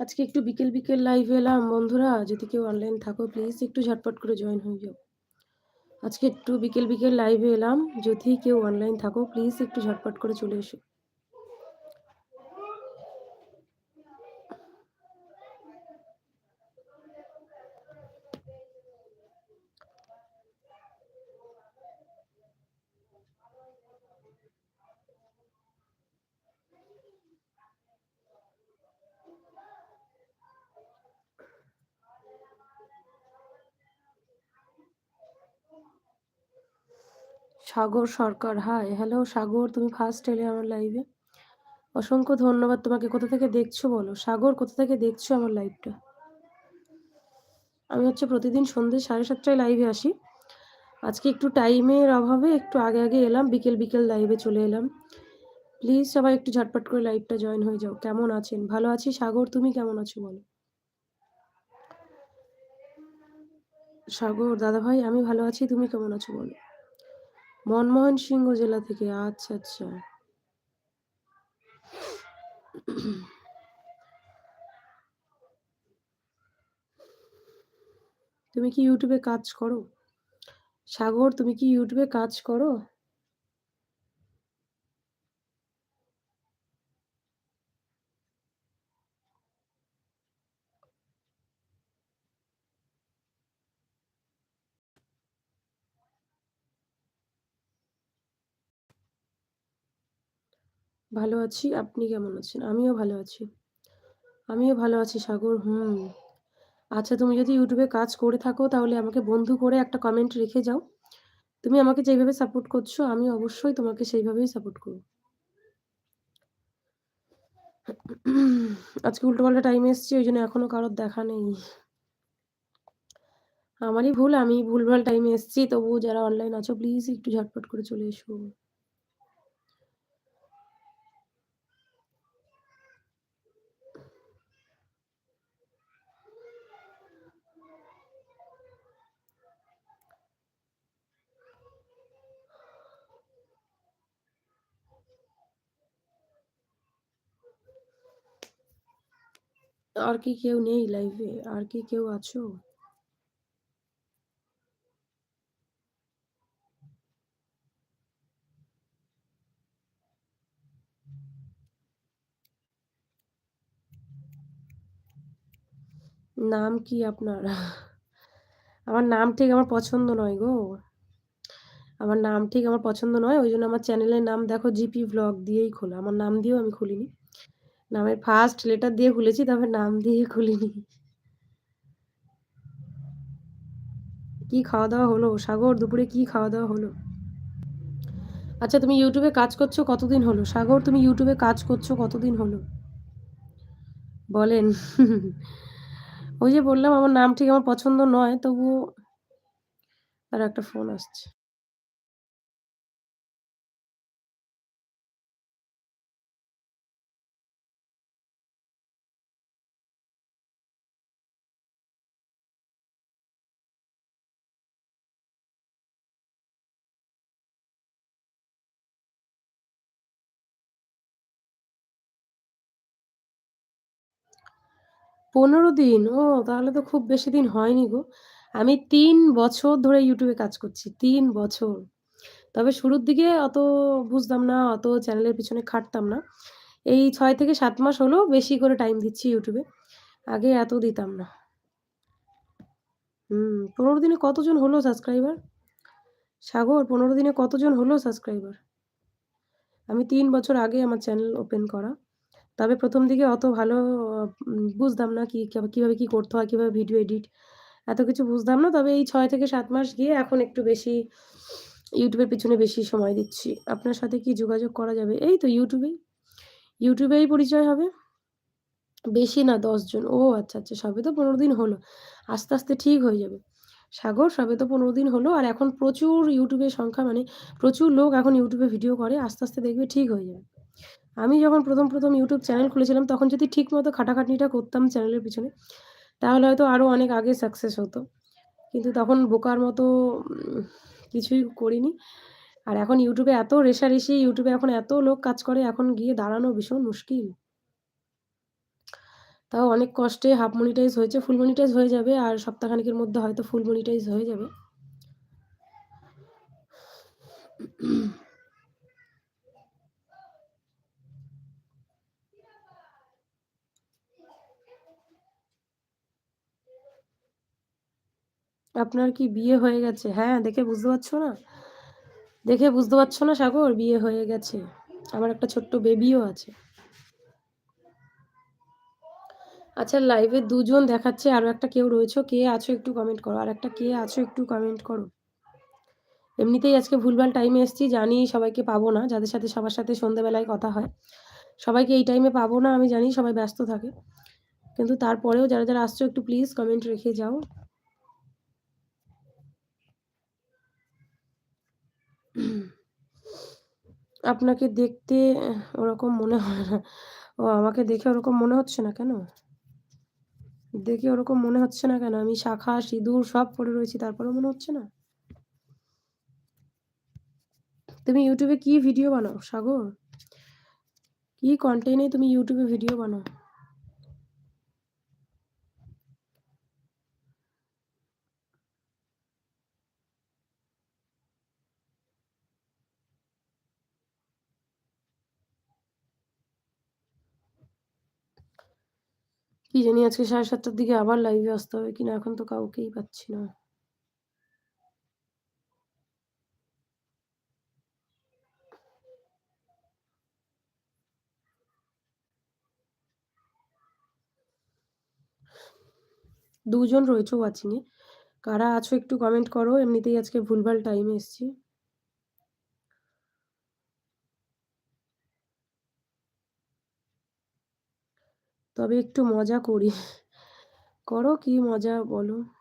আজকে একটু বিকেল, বিকেল লাইভে এলাম বন্ধুরা। যদি কেউ অনলাইন থাকো প্লিজ একটু ঝটপট করে জয়েন হয়ে যাও। আজকে একটু বিকেল, বিকেল লাইভে এলাম। যদি কেউ অনলাইন থাকো প্লিজ একটু ঝটপট করে চলে এসো। সাগর সরকার। হাই হ্যালো সাগর, তুমি ফার্স্ট এলে আমার লাইভে অসংখ্য ধন্যবাদ তোমাকে। কোথা থেকে দেখছ বলো? সাগর, কোথা থেকে দেখছ আমার লাইভটা আমি হচ্ছে প্রতিদিন সন্ধ্যে সাড়ে সাতটায় লাইভে আসি। আজকে একটু টাইমের অভাবে একটু আগে আগে এলাম, বিকেল বিকেল লাইভে চলে এলাম। প্লিজ সবাই একটু ঝটপট করে লাইভটা জয়েন হয়ে যাও। কেমন আছেন? ভালো আছি? সাগর, তুমি কেমন আছো বলো? সাগর দাদা ভাই আমি ভালো আছি, তুমি কেমন আছো বলো? মনমোহন সিংহ জেলা থেকে আচ্ছা আচ্ছা। তুমি কি ইউটিউবে কাজ করো? সাগর, তুমি কি ইউটিউবে কাজ করো? ভালো আছি, আপনি কেমন আছেন? আমিও ভালো আছি। আমিও ভালো আছি, সাগর। হুম। আচ্ছা তুমি যদি ইউটিউবে কাজ করে থাকো, তাহলে আমাকে বন্ধু করে একটা কমেন্ট রেখে যাও। তুমি আমাকে যেভাবে সাপোর্ট করছ, আমি অবশ্যই তোমাকে সেইভাবেই সাপোর্ট করব। আজকে উল্টোপাল্টা টাইমে এসছি, ওই জন্য এখনও কারোর দেখা নেই। আমারই ভুল, আমি ভুলভাল টাইমে এসছি, তবুও যারা অনলাইন আছো প্লিজ একটু ঝটপট করে চলে এসো। আর কি কেউ নেই লাইভে আর কি কেউ আছো? নাম কি আপনার? আমার নাম ঠিক আমার পছন্দ নয় গো। আমার নাম ঠিক আমার পছন্দ নয়, ওই জন্য আমার চ্যানেলের নাম দেখো জিপি ব্লগ দিয়েই খোলা। আমার নাম দিয়েও আমি খুলিনি। নামের ফার্স্ট লেটার দিয়ে খুলেছি, তবে নাম দিয়ে খুলিনি। কি খাওয়া দাওয়া হলো? সাগর, দুপুরে কি খাওয়া দাওয়া হলো? আচ্ছা তুমি ইউটিউবে কাজ করছ কতদিন হলো? সাগর, তুমি ইউটিউবে কাজ করছ কতদিন হলো? বলেন। ওই যে বললাম, আমার নাম ঠিক আমার পছন্দ নয়, তবুও আর একটা ফোন আসছে। পনেরো দিন? ও, তাহলে তো খুব বেশি দিন হয়নি গো। আমি তিন বছর ধরে ইউটিউবে কাজ করছি, তিন বছর। তবে শুরুর দিকে অত বুঝতাম না, অত চ্যানেলের পিছনে খাটতাম না। এই ছয় থেকে সাত মাস হলো বেশি করে টাইম দিচ্ছি ইউটিউবে আগে এত দিতাম না। হুম, পনেরো দিনে কতজন হলো সাবস্ক্রাইবার সাগর, পনেরো দিনে কতজন হলো সাবস্ক্রাইবার আমি তিন বছর আগে আমার চ্যানেল ওপেন করা। তবে প্রথম দিকে অত ভালো বুঝতাম না কি কীভাবে কি করতে হয়, কীভাবে ভিডিও এডিট, এত কিছু বুঝতাম না। তবে এই ছয় থেকে সাত মাস গিয়ে এখন একটু বেশি ইউটিউবের পিছনে বেশি সময় দিচ্ছি। আপনার সাথে কি যোগাযোগ করা যাবে? এই তো ইউটিউবেই। ইউটিউবেই পরিচয় হবে। বেশি না জন। ও আচ্ছা আচ্ছা সবে তো পনেরো দিন হলো। আস্তে আস্তে ঠিক হয়ে যাবে। সাগর, সবে তো পনেরো দিন হলো। আর এখন প্রচুর ইউটিউবের সংখ্যা মানে প্রচুর লোক এখন ইউটিউবে ভিডিও করে। আস্তে আস্তে দেখবে ঠিক হয়ে যাবে। আমি যখন প্রথম প্রথম ইউটিউব চ্যানেল খুলেছিলাম, তখন যদি ঠিক মতো খাটাখাটনিটা করতাম চ্যানেলের পিছনে, তাহলে হয়তো আরও অনেক আগে সাকসেস হতো। কিন্তু তখন বোকার মতো কিছুই করিনি। আর এখন ইউটিউবে এত রেশারেশি ইউটিউবে এখন এত লোক কাজ করে, এখন গিয়ে দাঁড়ানো ভীষণ মুশকিল। তাও অনেক কষ্টে হাফ মনিটাইজ হয়েছে ফুল মনিটাইজ হয়ে যাবে, আর সপ্তাহখানেকের মধ্যে হয়তো ফুল মনিটাইজ হয়ে যাবে। আপনার কি বিয়ে হয়ে গেছে? হ্যাঁ দেখে বুঝতে পারছ না? দেখে বুঝতে পারছ না সাগর? বিয়ে হয়ে গেছে। আমার একটা ছোট্ট বেবিও আছে। আচ্ছা লাইভে দুজন দেখাচ্ছে, আরও একটা কেউ রয়েছে। কে আছো একটু কমেন্ট করো। আর একটা কে আছো একটু কমেন্ট করো। এমনিতেই আজকে ভুলভাল টাইমে এসেছি, জানি সবাইকে পাবো না। যাদের সাথে, সবার সাথে সন্ধ্যেবেলায় কথা হয়, সবাইকে এই টাইমে পাবো না। আমি জানি সবাই ব্যস্ত থাকে। কিন্তু তারপরেও যারা যারা আসছো, একটু প্লিজ কমেন্ট রেখে যাও। আপনাকে দেখতে ওরকম মনে হয় না। ও আমাকে দেখে ওরকম মনে হচ্ছে না কেন? দেখে ওরকম মনে হচ্ছে না কেন? আমি শাখা, সিঁদুর সব পরে রয়েছি, তারপরেও মনে হচ্ছে না? তুমি ইউটিউবে কি ভিডিও বানাও, সাগর? কি কন্টেন্টে তুমি ইউটিউবে ভিডিও বানাও? কি জানি আজকে সাড়ে সাতটার দিকে আবার লাইভে আসতে হবে কিনা, এখন তো কাউকেই পাচ্ছি না। দুজন রয়েছে ওয়াচিংয়ে কারা আছো একটু কমেন্ট করো, এমনিতেই আজকে ভুলভাল টাইমে এসছি। তবে একটু মজা করি। করো কি মজা বলো।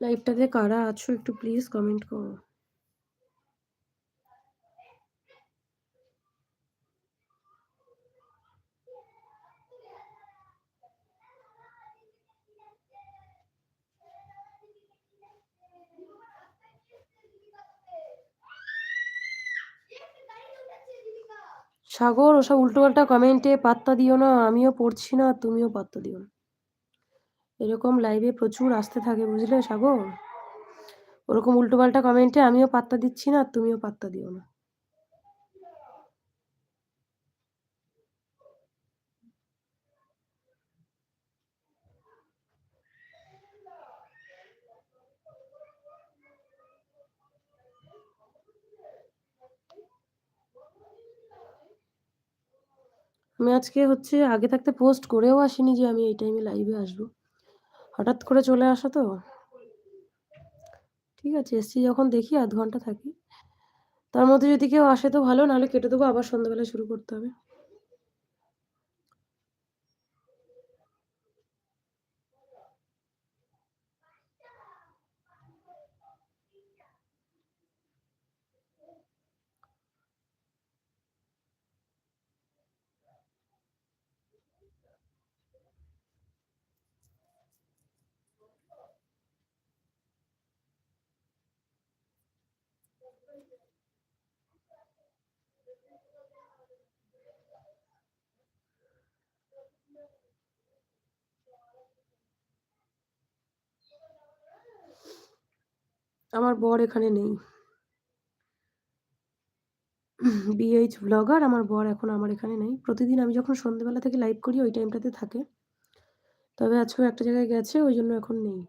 লাইভটাতে কারা আছো একটু প্লিজ কমেন্ট করো। সাগর, ওসব উল্টোপাল্টা কমেন্টে পাত্তা দিও না, আমিও পড়ছি না, তুমিও পাত্তা দিও না। এরকম লাইভে প্রচুর আসতে থাকে, বুঝলে সাগর? ওরকম উল্টোপাল্টা কমেন্টে আমিও পাত্তা দিচ্ছি না তুমিও পাত্তা দিও না। আমি আজকে হচ্ছে আগে থাকতে পোস্ট করেও আসিনি যে আমি এই টাইমে লাইভে আসব। হঠাৎ করে চলে আসা তো? ঠিক আছে, এসছি যখন দেখি আধ ঘণ্টা থাকি। তার মধ্যে যদি কেউ আসে তো ভালো, নাহলে কেটে দেবো, আবার সন্ধ্যাবেলা শুরু করতে হবে। আমার বর এখানে নেই। বিএইচ ব্লগার আমার বর এখন আমার এখানে নেই। প্রতিদিন আমি যখন সন্ধ্যেবেলা থেকে লাইভ করি, ওই টাইমটাতে থাকে। তবে আজকেও একটা জায়গায় গেছে, ওই জন্য এখন নেই।